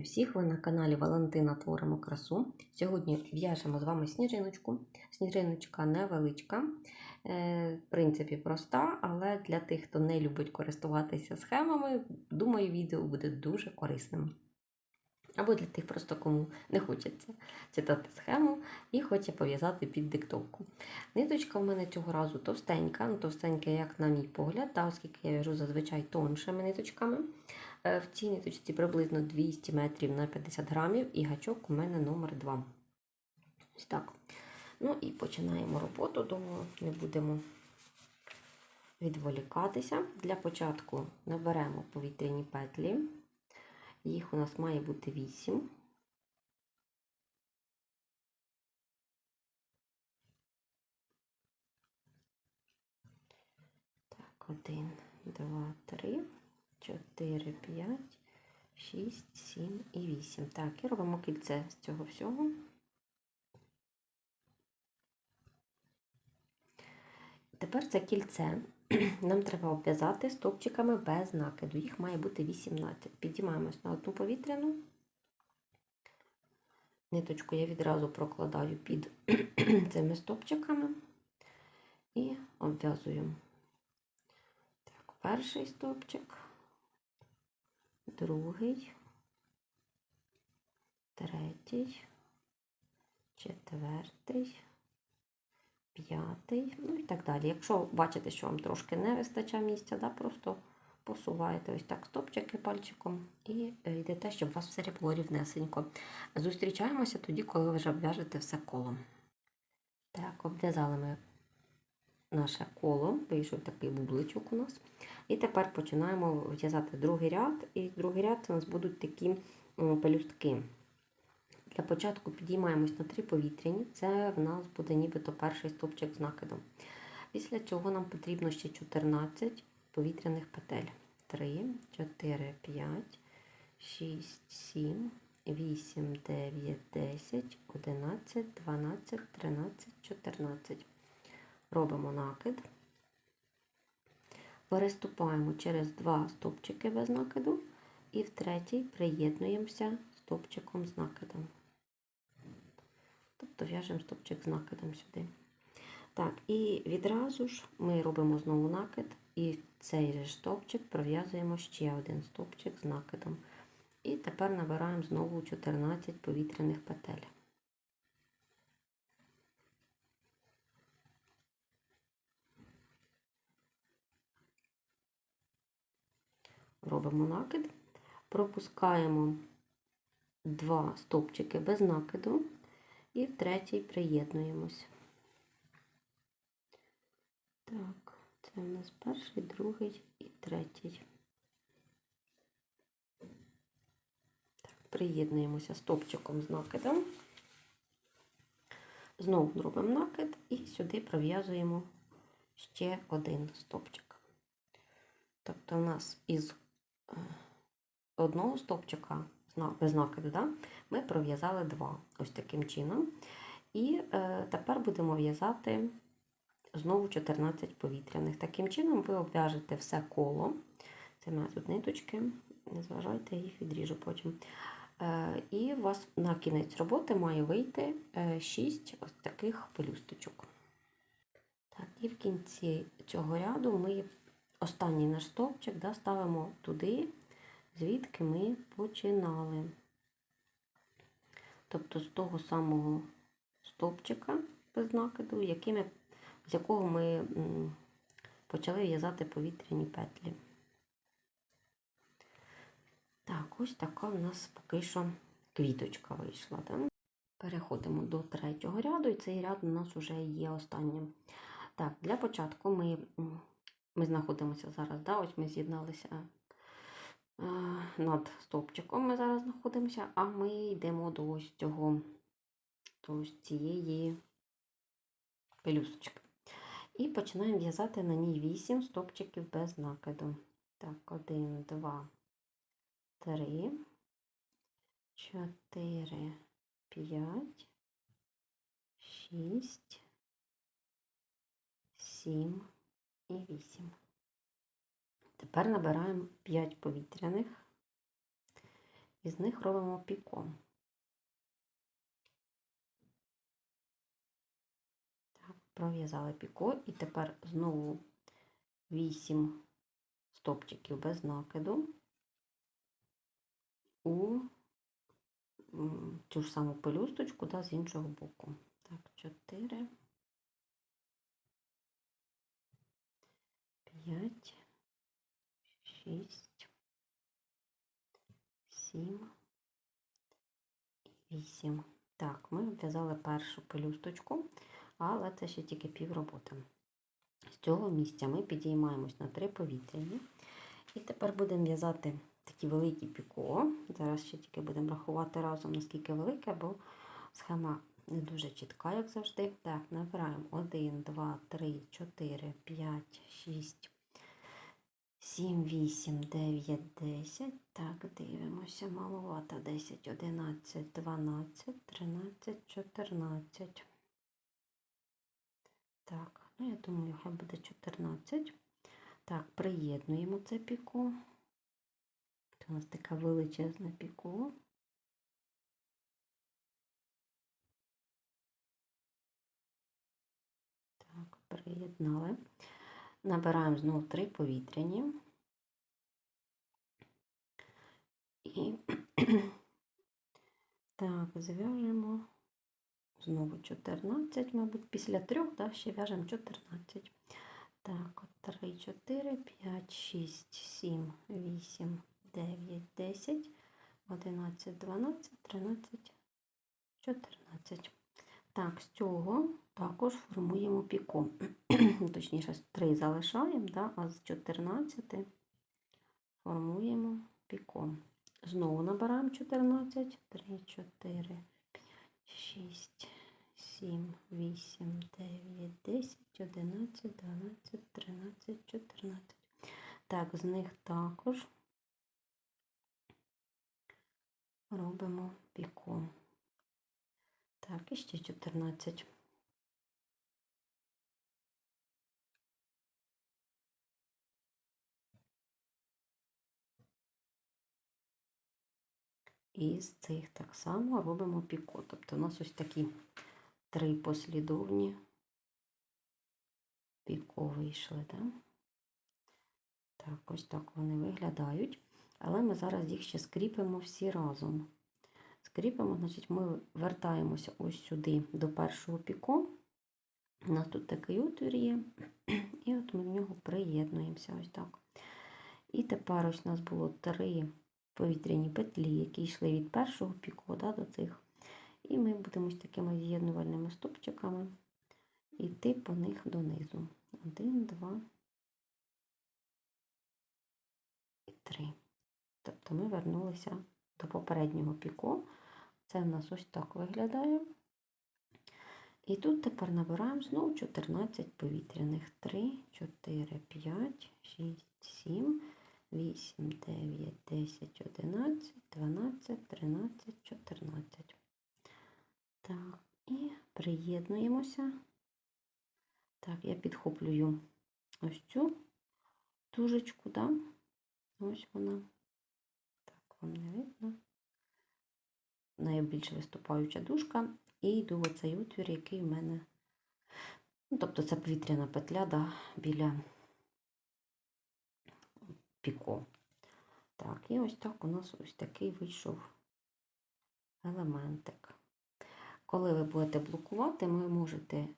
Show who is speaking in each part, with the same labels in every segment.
Speaker 1: всіх! Ви на каналі Валентина Творимо красу. Сьогодні в'яжемо з вами сніжиночку. Сніжиночка невеличка, е, в принципі, проста, але для тих, хто не любить користуватися схемами, думаю, відео буде дуже корисним. Або для тих, просто кому не хочеться читати схему і хоче пов'язати під диктовку. Ниточка в мене цього разу товстенька, ну товстенька, як на мій погляд, та, оскільки я в'яжу зазвичай тоншими ниточками. Е, В цій ниточці приблизно 200 метрів на 50 грамів, і гачок у мене номер 2. Ось так. Ну і починаємо роботу, думаю, не будемо відволікатися. Для початку наберемо повітряні петлі. Їх у нас має бути 8. Так, 1, 2, 3, 4, 5, 6, 7 і 8. Так, і робимо кільце з цього всього. Тепер це кільце нам треба обв'язати стовпчиками без накиду. Їх має бути 18. Підіймаємось на одну повітряну. Ниточку я відразу прокладаю під цими стовпчиками і обв'язую. Так, перший стовпчик, другий, третій, четвертий п'ятий, ну і так далі. Якщо бачите, що вам трошки не вистачає місця, да, просто посуваєте ось так стопчики пальчиком і е, йдете, щоб у вас все було рівнесенько. Зустрічаємося тоді, коли ви вже обв'яжете все колом. Так, обв'язали ми наше коло, вийшов такий бубличок у нас. І тепер починаємо в'язати другий ряд, і другий ряд у нас будуть такі пелюстки. Для початку підіймаємось на три повітряні, це в нас буде нібито перший стовпчик з накидом. Після цього нам потрібно ще 14 повітряних петель. 3, 4, 5, 6, 7, 8, 9, 10, 11, 12, 13, 14. Робимо накид. Переступаємо через два стовпчики без накиду і в третій приєднуємося стовпчиком з накидом. Тобто в'яжемо стовпчик з накидом сюди. Так, і відразу ж ми робимо знову накид, і цей же стовпчик пров'язуємо ще один стовпчик з накидом. І тепер набираємо знову 14 повітряних петель. Робимо накид, пропускаємо два стовпчики без накиду і в третій приєднуємось. Так, це у нас перший, другий і третій. Так, приєднуємося стовпчиком з накидом. Знову робимо накид і сюди пров'язуємо ще один стовпчик. Тобто у нас із одного стовпчика без накиду, да, ми пров'язали два ось таким чином. І е, тепер будемо в'язати знову 14 повітряних. Таким чином ви обв'яжете все коло. Це у тут ниточки, не зважайте, їх відріжу потім. Е, і у вас на кінець роботи має вийти 6 ось таких пелюсточок. Так, І в кінці цього ряду ми останній наш стовпчик да, ставимо туди звідки ми починали. Тобто з того самого стовпчика без накиду, якими, з якого ми почали в'язати повітряні петлі. Так, ось така у нас поки що квіточка вийшла. Так? Переходимо до третього ряду, і цей ряд у нас вже є останнім. Так, для початку ми ми знаходимося зараз, да, ось ми з'єдналися над стовпчиком ми зараз знаходимося, а ми йдемо до ось цього, до ось цієї пелюсточки. І починаємо в'язати на ній 8 стовпчиків без накиду. Так, 1, 2, 3, 4, 5, 6, 7 і 8. Тепер набираємо 5 повітряних І з них робимо піко. Так, пров'язали піко і тепер знову 8 стопчиків без накиду у цю ж саму пелюсточку да, з іншого боку. Так, 4, 5, 6, 7 і 8. Так, ми обв'язали першу пелюсточку, але це ще тільки пів роботи. З цього місця ми підіймаємось на три повітряні. І тепер будемо в'язати такі великі піко. Зараз ще тільки будемо рахувати разом, наскільки велике, бо схема не дуже чітка, як завжди. Так, набираємо 1, 2, 3, 4, 5, 6, 7, 8, 9, 10. Так, дивимося. Маловато 10, 11, 12, 13, 14. Так, ну я думаю, хай буде 14. Так, приєднуємо це піко. Це у нас така величезна піко. Так, приєднали. Набираємо знову три повітряні. І так, зв'яжемо знову 14, мабуть, після трьох, да, ще в'яжемо 14. Так, 3, 4, 5, 6, 7, 8, 9, 10, 11, 12, 13, 14. Так, з цього також формуємо піко. Точніше, 3 залишаємо, да, а з 14 формуємо піко. Знову набираємо 14, 3, 4, 5, 6, 7, 8, 9, 10, 11, 12, 13, 14. Так, з них також робимо піко. Так, і ще 14. І з цих так само робимо піко. Тобто у нас ось такі три послідовні піко вийшли. Да? Так, ось так вони виглядають. Але ми зараз їх ще скріпимо всі разом. Скріпимо, значить, ми вертаємося ось сюди до першого піко. У нас тут такий отвір є, і от ми в нього приєднуємося ось так. І тепер ось у нас було три повітряні петлі, які йшли від першого піку да, до цих. І ми будемо ось такими з'єднувальними стопчиками йти по них донизу. Один, два і три. Тобто ми вернулися до попереднього піку. Це в нас ось так виглядає. І тут тепер набираємо знову 14 повітряних. 3, 4, 5, 6, 7, 8, 9, 10, 11, 12, 13, 14. Так, і приєднуємося. Так, я підхоплюю ось цю тужечку, да? ось вона. Так, вам не видно. Найбільш виступаюча дужка. І йду оцей отвір, який в мене. Ну, тобто це повітряна петля да, біля піко. Так, і ось так у нас ось такий вийшов елементик. Коли ви будете блокувати, ви можете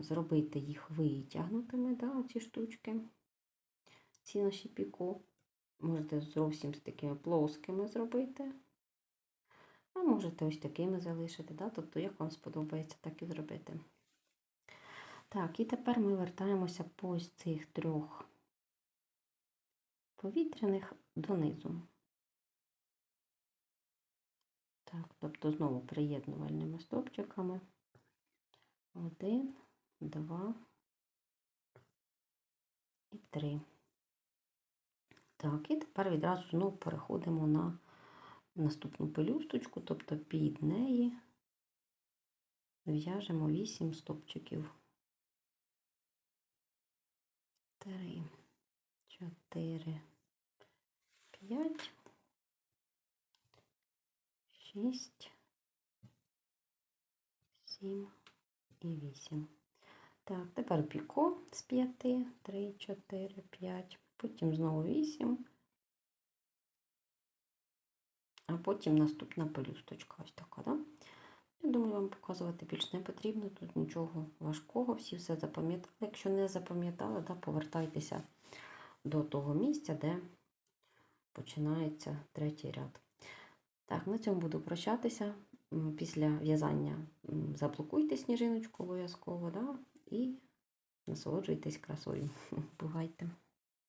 Speaker 1: зробити їх витягнутими, да, ці штучки, ці наші піко. Можете зовсім з такими плоскими зробити. А можете ось такими залишити, да? тобто, як вам сподобається, так і зробити. Так, і тепер ми вертаємося по цих трьох повітряних донизу. Так, тобто знову приєднувальними стовпчиками. Один, два і три. Так, і тепер відразу знову переходимо на наступну пелюсточку, тобто під неї в'яжемо 8 стопчиків. 3, 4, 5 6, 7 і 8. Так, тепер піко з 5, 3, 4, 5, потім знову 8, а потім наступна пелюсточка ось така, да? Я думаю, вам показувати більш не потрібно, тут нічого важкого, всі все запам'ятали. Якщо не запам'ятали, да, повертайтеся до того місця, де починається третій ряд. Так, на цьому буду прощатися. Після в'язання заблокуйте сніжиночку обов'язково, да? і насолоджуйтесь красою. Бувайте!